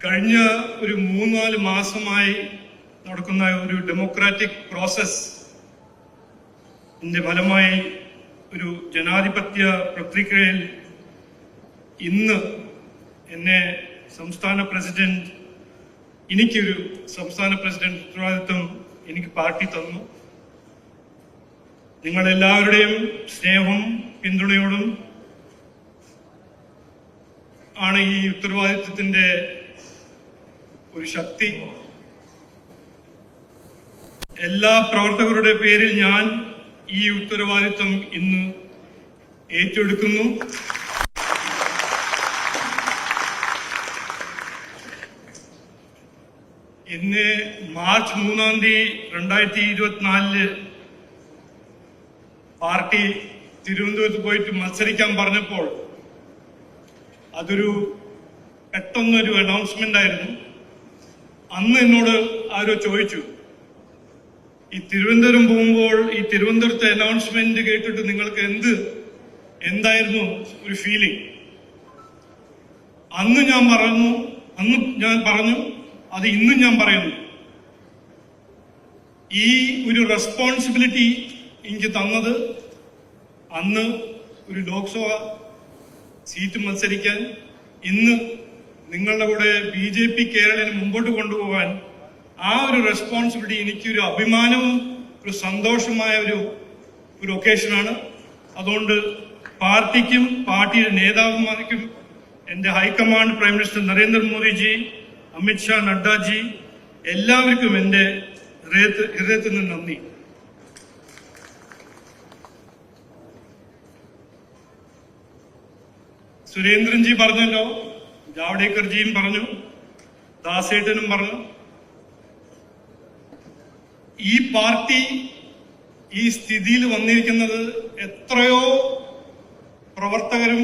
കഴിഞ്ഞ ഒരു മൂന്നാൽ മാസമായി നടക്കുന്ന ഒരു ഡെമോക്രാറ്റിക് പ്രോസസ് ഫലമായി ഒരു ജനാധിപത്യ പ്രക്രിയയിൽ ഇന്ന് എന്നെ സംസ്ഥാന പ്രസിഡന്റ് എനിക്കൊരു സംസ്ഥാന പ്രസിഡന്റ് ഉത്തരവാദിത്വം എനിക്ക് പാർട്ടി തന്നു. നിങ്ങളെല്ലാവരുടെയും സ്നേഹവും പിന്തുണയോടും ആണ് ഈ ഉത്തരവാദിത്വത്തിന്റെ ഒരു ശക്തി. എല്ലാ പ്രവർത്തകരുടെ പേരിൽ ഞാൻ ഈ ഉത്തരവാദിത്വം ഇന്ന് ഏറ്റെടുക്കുന്നു. ഇന്ന് മാർച്ച് മൂന്നാം തീയതി രണ്ടായിരത്തി ഇരുപത്തിനാലിൽ പാർട്ടി തിരുവനന്തപുരത്ത് പോയിട്ട് മത്സരിക്കാൻ പറഞ്ഞപ്പോൾ അതൊരു പെട്ടെന്നൊരു അനൗൺസ്മെന്റ് ആയിരുന്നു. അന്ന് എന്നോട് ആരോ ചോദിച്ചു ഈ തിരുവനന്തപുരം പോകുമ്പോൾ ഈ തിരുവനന്തപുരത്തെ അനൗൺസ്മെന്റ് കേട്ടിട്ട് നിങ്ങൾക്ക് എന്ത് എന്തായിരുന്നു ഒരു ഫീലിംഗ് അന്ന് ഞാൻ പറഞ്ഞു അന്ന് ഞാൻ പറഞ്ഞു അത് ഇന്നും ഞാൻ പറയുന്നു. ഈ ഒരു റെസ്പോൺസിബിലിറ്റി എനിക്ക് തന്നത് അന്ന് ഒരു ലോക്സഭ സീറ്റ് മത്സരിക്കാൻ ഇന്ന് നിങ്ങളുടെ കൂടെ ബി ജെ പി കേരളം മുമ്പോട്ട് കൊണ്ടുപോകാൻ ആ ഒരു റെസ്പോൺസിബിലിറ്റി എനിക്കൊരു അഭിമാനവും ഒരു സന്തോഷമായ ഒരു ഒരു ഒക്കേഷനാണ് അതുകൊണ്ട് പാർട്ടിക്കും പാർട്ടിയുടെ നേതാവുമാർക്കും എന്റെ high command prime minister Narendra Modi ji Amit Shah നഡ്ഡാജി എല്ലാവർക്കും എന്റെ ഹൃദയത്തിൽ ഹൃദയത്തിൽ നിന്ന് നന്ദി. സുരേന്ദ്രൻജി പറഞ്ഞല്ലോ ജാവ്ഡേക്കർജിയും പറഞ്ഞു. ദാസേട്ടനും പറഞ്ഞു. ഈ പാർട്ടി ഈ സ്ഥിതിയിൽ വന്നിരിക്കുന്നത് എത്രയോ പ്രവർത്തകരും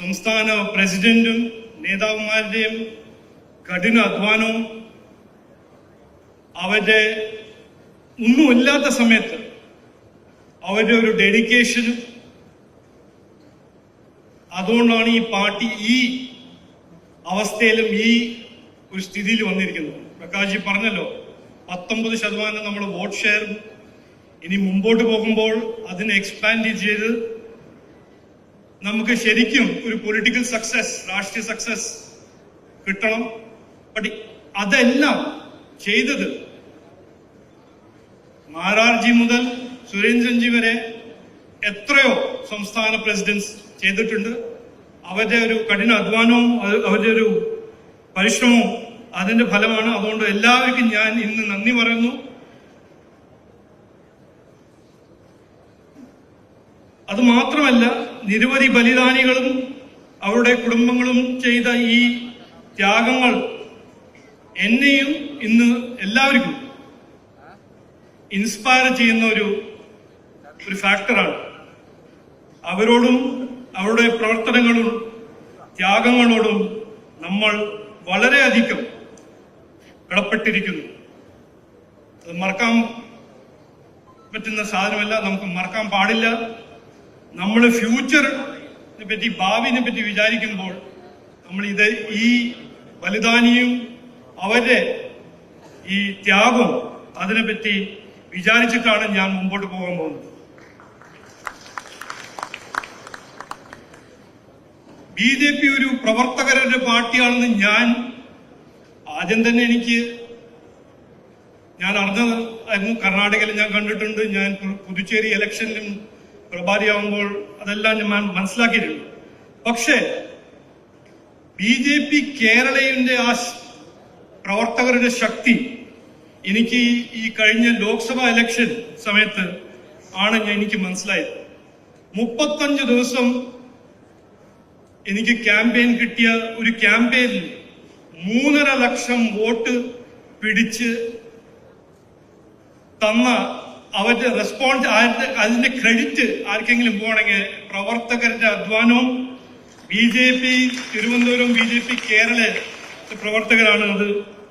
സംസ്ഥാന പ്രസിഡന്റും നേതാവുമാരുടെയും കഠിന അധ്വാനവും അവരുടെ ഒന്നുമില്ലാത്ത സമയത്ത് അവരുടെ ഒരു ഡെഡിക്കേഷനും അതുകൊണ്ടാണ് ഈ പാർട്ടി ഈ അവസ്ഥയിലും ഈ ഒരു സ്ഥിതിയിൽ വന്നിരിക്കുന്നത്. പ്രകാശ് പറഞ്ഞല്ലോ പത്തൊമ്പത് ശതമാനം നമ്മൾ വോട്ട് ഷെയർ ഇനി മുമ്പോട്ട് പോകുമ്പോൾ അതിനെ എക്സ്പാൻഡ് ചെയ്ത് നമുക്ക് ശരിക്കും ഒരു പൊളിറ്റിക്കൽ സക്സസ് രാഷ്ട്രീയ സക്സസ് കിട്ടണം. ബട്ട് അതെല്ലാം ചെയ്തത് മാരാർജി മുതൽ സുരേന്ദ്രൻജി വരെ എത്രയോ സംസ്ഥാന പ്രസിഡന്റ്സ് ചെയ്തിട്ടുണ്ട്. അവരുടെ ഒരു കഠിന അധ്വാനവും അവരുടെ ഒരു പരിശ്രമവും അതിന്റെ ഫലമാണ്. അതുകൊണ്ട് എല്ലാവർക്കും ഞാൻ ഇന്ന് നന്ദി പറയുന്നു. അത് മാത്രമല്ല നിരവധി ബലിദാനികളും അവരുടെ കുടുംബങ്ങളും ചെയ്ത ഈ ത്യാഗങ്ങൾ എന്നെയും ഇന്ന് എല്ലാവർക്കും ഇൻസ്പയർ ചെയ്യുന്ന ഒരു ഒരു ഫാക്ടറാണ് അവരോടും അവരുടെ പ്രവർത്തനങ്ങളും ത്യാഗങ്ങളോടും നമ്മൾ വളരെയധികം കടപ്പെട്ടിരിക്കുന്നു അത് മറക്കാൻ പറ്റുന്ന സാധനമല്ല നമുക്ക് മറക്കാൻ പാടില്ല. നമ്മൾ ഫ്യൂച്ചറിനെ പറ്റി ഭാവിനെ പറ്റി വിചാരിക്കുമ്പോൾ നമ്മൾ ഇത് ഈ ബലിദാനിയും അവരുടെ ഈ ത്യാഗവും അതിനെപ്പറ്റി വിചാരിച്ചിട്ടാണ് ഞാൻ മുമ്പോട്ട് പോകാൻ പോകുന്നത്. ബി ജെ പി ഒരു പ്രവർത്തകരുടെ പാർട്ടിയാണെന്ന് ഞാൻ ആദ്യം തന്നെ എനിക്ക് ഞാൻ അറിഞ്ഞത് കർണാടകയിൽ ഞാൻ കണ്ടിട്ടുണ്ട്. ഞാൻ പുതുച്ചേരി ഇലക്ഷനിലും പ്രഭാരിയാവുമ്പോൾ അതെല്ലാം ഞാൻ മനസ്സിലാക്കിയിട്ടുണ്ട്. പക്ഷേ ബി ജെ പി കേരളയുടെ ആ പ്രവർത്തകരുടെ ശക്തി എനിക്ക് ഈ- കഴിഞ്ഞ ലോക്സഭാ ഇലക്ഷൻ സമയത്ത് ആണ് എനിക്ക് മനസ്സിലായത്. മുപ്പത്തഞ്ച് ദിവസം എനിക്ക് ക്യാമ്പയിൻ കിട്ടിയ ഒരു ക്യാമ്പയിനിൽ മൂന്നര ലക്ഷം വോട്ട് പിടിച്ച് തന്ന അവരുടെ റെസ്പോൺസ് അതിന്റെ ക്രെഡിറ്റ് ആർക്കെങ്കിലും പോകണമെങ്കിൽ പ്രവർത്തകരുടെ അധ്വാനവും B J P Thiruvananthapuram B J P Kerala പ്രവർത്തകരാണ് അത്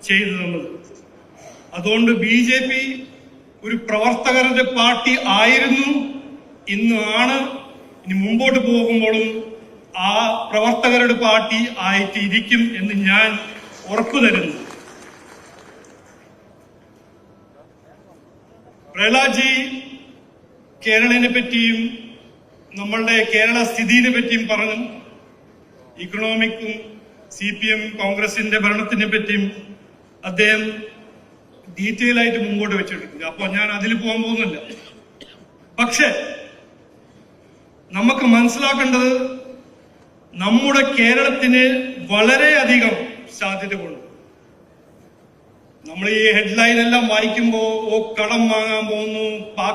ചെയ്തു തന്നത്. അതുകൊണ്ട് ബി ജെ പി ഒരു പ്രവർത്തകരുടെ പാർട്ടി ആയിരുന്നു. ഇന്ന് ആണ് ഇനി മുമ്പോട്ട് പോകുമ്പോഴും ആ പ്രവർത്തകരുടെ പാർട്ടി ആയിട്ട് ഇരിക്കും എന്ന് ഞാൻ ഉറപ്പു തരുന്നു. പ്രഹ്ലാദ്ജി കേരളനെ പറ്റിയും നമ്മളുടെ കേരള സ്ഥിതിയെ പറ്റിയും പറഞ്ഞു. ഇക്കണോമിക്കും സി പി എം കോൺഗ്രസിന്റെ ഭരണത്തിനെ പറ്റിയും അദ്ദേഹം ഡീറ്റെയിൽ ആയിട്ട് മുമ്പോട്ട് വെച്ചിട്ടുണ്ട്. അപ്പൊ ഞാൻ അതിൽ പോകാൻ പോകുന്നില്ല. പക്ഷെ നമുക്ക് മനസ്സിലാക്കേണ്ടത് നമ്മുടെ കേരളത്തിന് വളരെയധികം സാധ്യതകളുണ്ട്. നമ്മൾ ഈ ഹെഡ്ലൈൻ എല്ലാം വായിക്കുമ്പോൾ ഓ കടം വാങ്ങാൻ പോകുന്നു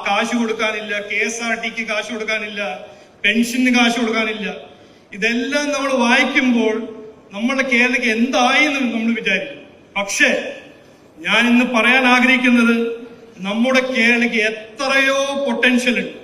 കാശ് കൊടുക്കാനില്ല കെ എസ് ആർ ടിക്ക് കാശ് കൊടുക്കാനില്ല പെൻഷന് കാശ് കൊടുക്കാനില്ല. ഇതെല്ലാം നമ്മൾ വായിക്കുമ്പോൾ നമ്മുടെ കേരളക്ക് എന്തായി എന്ന് നമ്മൾ വിചാരിക്കും. പക്ഷേ ഞാൻ ഇന്ന് പറയാൻ ആഗ്രഹിക്കുന്നത് നമ്മുടെ കേരളക്ക് എത്രയോ പൊട്ടൻഷ്യൽ ഉണ്ട്.